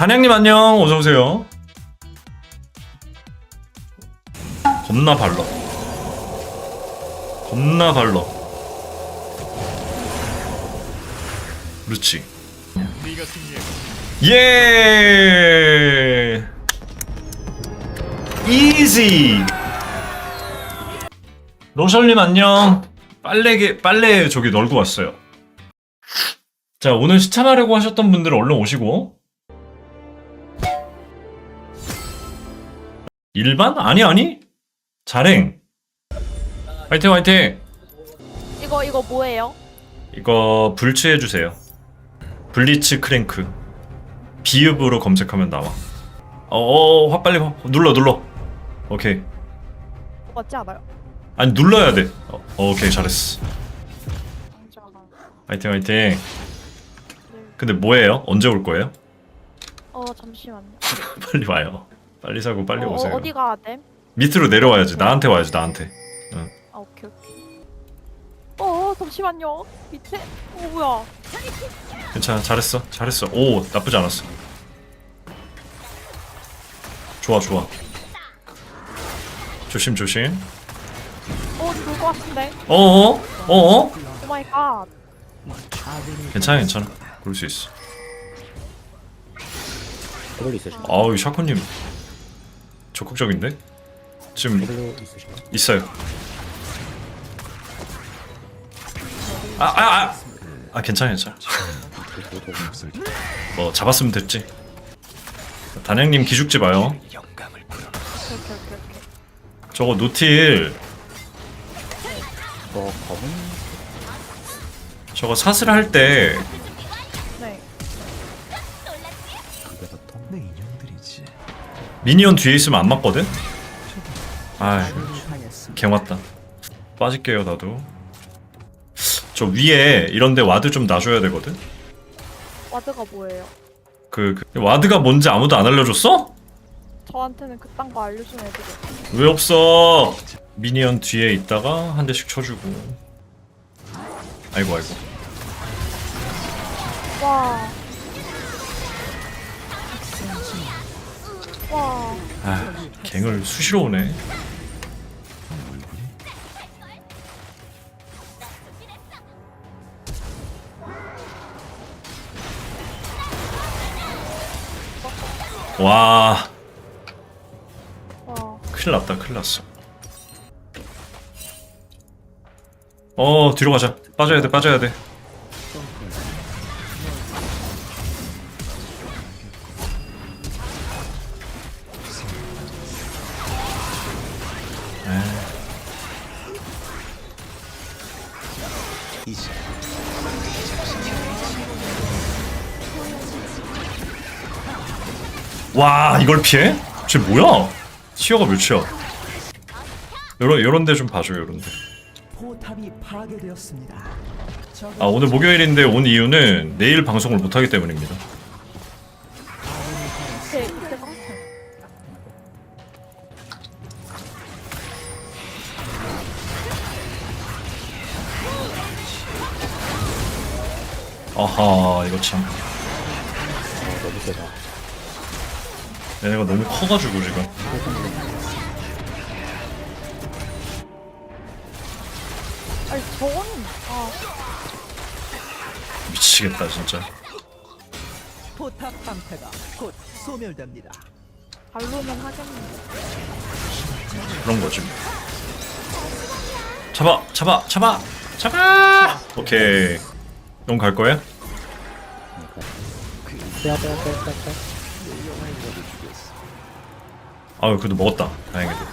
단양님 안녕 어서 오세요. 겁나 발러. 겁나 발러. 그렇지. 예. 이지. 로셜님 안녕. 빨래게 빨래 저기 널고 왔어요. 자 오늘 시참하려고 하셨던 분들 얼른 오시고. 일반? 아니 아니. 자랭. 화이팅 화이팅. 이거 이거 뭐예요? 이거 불치해 주세요. 블리츠 크랭크. 비읍으로 검색하면 나와. 어, 화 빨리 화- 눌러 눌러. 오케이. 맞지 않아요? 아니 눌러야 돼. 어, 오케이 잘했어. 화이팅 화이팅. 근데 뭐예요? 언제 올 거예요? 어 잠시만요. 빨리 와요. 빨리 사고 빨리 어, 오세요. 어디 가야 돼? 밑으로 내려와야지. 나한테 와야지 나한테. 아 오케이 오케이. 어 잠시만요. 밑에 어 뭐야? 괜찮아 잘했어 잘했어. 오 나쁘지 않았어. 좋아 좋아. 조심 조심. 어 죽을 것 같은데. 어어 어어. 오 마이 갓. 괜찮아 괜찮아. 그럴 수 있어. 아우 샤코님 적극적인데? 지금? 있어요. 아, 아, 아. 아, 괜찮아, 괜찮아. 뭐, 잡았으면 됐지. 단양님 기죽지 마요. 저거 노틸, 저거 사슬 할 때, 미니언 뒤에 있으면 안 맞거든? 아, 당했습니다. 개 왔다. 빠질게요, 나도. 저 위에 이런데 와드 좀 놔줘야 되거든? 와드가 뭐예요? 그, 그 와드가 뭔지 아무도 안 알려줬어? 저한테는 그딴 거 알려주는 애들이. 왜 없어? 미니언 뒤에 있다가 한 대씩 쳐주고. 아이고 아이고. 와. 와. 아, 갱을 수시로 오네. 와, 와. 큰일 났다, 큰일 났어. 어, 뒤로 가자. 빠져야 돼, 빠져야 돼. 와, 이걸 피해? 쟤 뭐야? 티어가 몇이야? 요런, 요런 데 좀 봐줘, 요런 데. 포탑이 파괴되었습니다. 아, 오늘 목요일인데 온 이유는 내일 방송을 못하기 때문입니다. 아하, 이거 참. 어, 너무 세다 얘네가 너무 커가지고 지금. 아니 저거는 아 미치겠다, 진짜. 포탑 방패가 곧 소멸됩니다. 발로는 하겠는데. 그런 거지. 뭐. 잡아, 잡아, 잡아, 잡아! 오케이. 넌 갈 거야? 아유, 그래도 먹었다. 다행히도.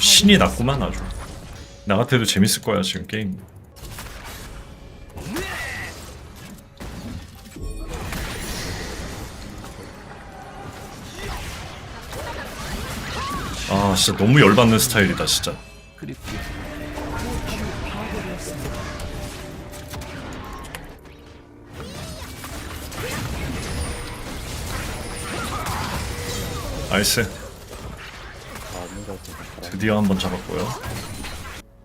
신이 났구만, 아주. 나 같아도 재밌을 거야, 지금 게임. 아 진짜 너무 열받는 스타일이다 진짜. 나이스. 드디어 한 번 잡았고요.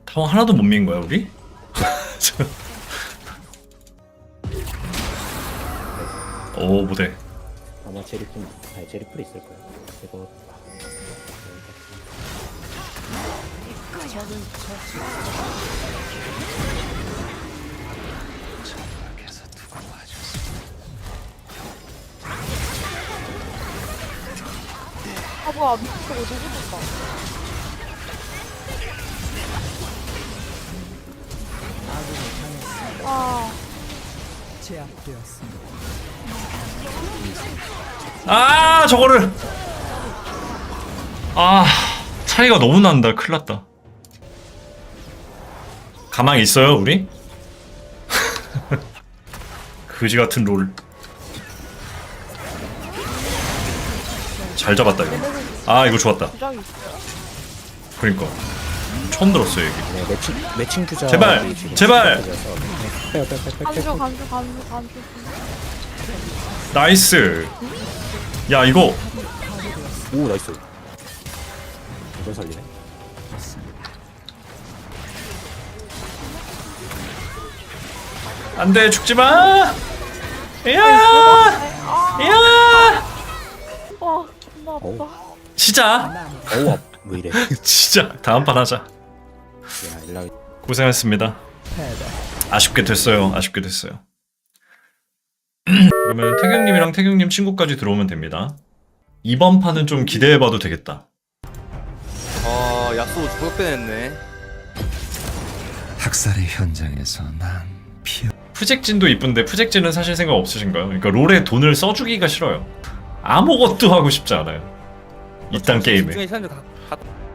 타워 하나도 못 민 거야 우리? 오 무대. 아마 제리프 아니 제리프 있을 거야 이거 아 뭐야 거 너무 좋다. 아 제압되었습니다. 아 저거를 아 차이가 너무 난다 큰일 났다 가망 있어요 우리? 그지 같은 롤. 잘 잡았다 이거. 아 이거 좋았다. 있어요. 그러니까 처음 들었어요 얘기. 네, 매칭 매칭 주자. 제발! 제발! 간주 간주 간주 간주. 나이스. 야 이거 오 나이스. 이걸 살리네. 안돼 죽지 마. 야, 아, 야. 와 존나 아프다. 진짜, 어우 앞- 왜 이래? 야 진짜 다음 판 하자. 일라. 패배. 아쉽게 됐어요. 아쉽게 됐어요. 그러면 태경님이랑 태경님 친구까지 들어오면 됩니다. 이번 판은 좀 기대해봐도 되겠다. 아 약속 죽었게 냈네 학살의 현장에서 난 피어 푸젝진도 이쁜데 푸젝진은 사실 생각 없으신가요? 그러니까 롤에 돈을 써주기가 싫어요. 아무것도 하고 싶지 않아요. 이딴 게임에.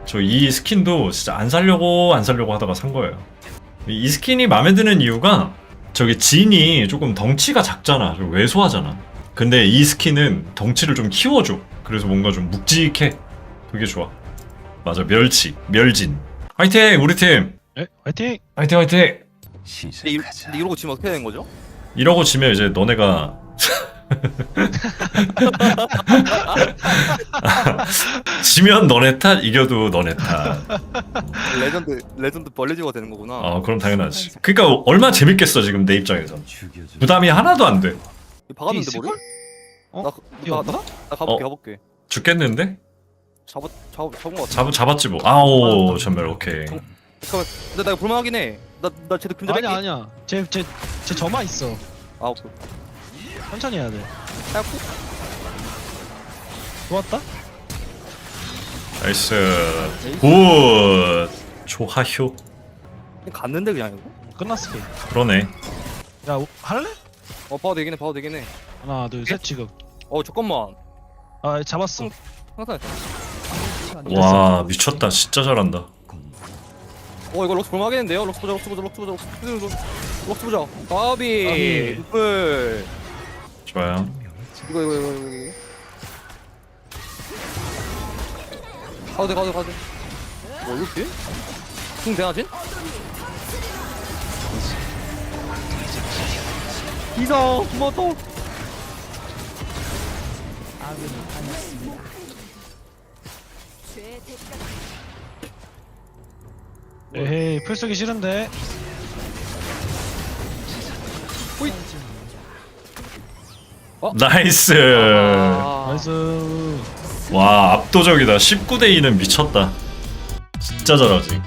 저 이 스킨도 진짜 안 살려고 안 살려고 하다가 산 거예요. 이 스킨이 마음에 드는 이유가 저기 진이 조금 덩치가 작잖아. 좀 왜소하잖아. 근데 이 스킨은 덩치를 좀 키워줘. 그래서 뭔가 좀 묵직해. 그게 좋아. 맞아, 멸치, 멸진. 화이팅, 우리 팀. 네, 화이팅! 화이팅, 화이팅. 근데, 이, 시작하자. 근데 이러고 지금 어떻게 되는 거죠? 이러고 지면 이제 너네가 지면 너네 탓, 이겨도 너네 탓. 레전드 레전드 벌레지가 되는 거구나 어, 그럼 당연하지. 그러니까 얼마 나 재밌겠어 지금 내 입장에서. 죽여줘. 부담이 하나도 안 돼. 박았는데? 머리? 어? 나, 나, 나? 나 가볼게 어. 가볼게 죽겠는데? 잡았 잡 잡은 거 같아 잡 잡았지 뭐. 아오 전멸 오케이. 잠깐만 근데 나 이거 볼만하긴 해나나 쟤도 근접 아니야 아니야 쟤쟤쟤 점화 있어 아 오케이 천천히 해야 돼 해갖고 좋았다? 나이스. 굿. 조하효. 갔는데 그냥 이거 끝났어 게임 그러네. 야 오- 할래? 어 봐도 되긴 해 봐도 되긴 하나 둘 셋 지금 해어 잠깐만 아 잡았어 항상 와 미쳤다. 진짜 잘한다. 어 이거 럭스 볼만하겠는데요? 럭스 보자 럭스 보자 럭스 보자 럭스 보자 럭스 보자 까비. 루플 좋아요. 이거 이거 이거 이거 이거 가도 돼 가도 돼 가도 돼뭐 이렇게? 궁 대하진? 이성 뭐또 에헤이 풀 쓰기 싫은데 나이스. 아, 나이스 와 압도적이다. 19대 2는 미쳤다. 진짜 잘하지.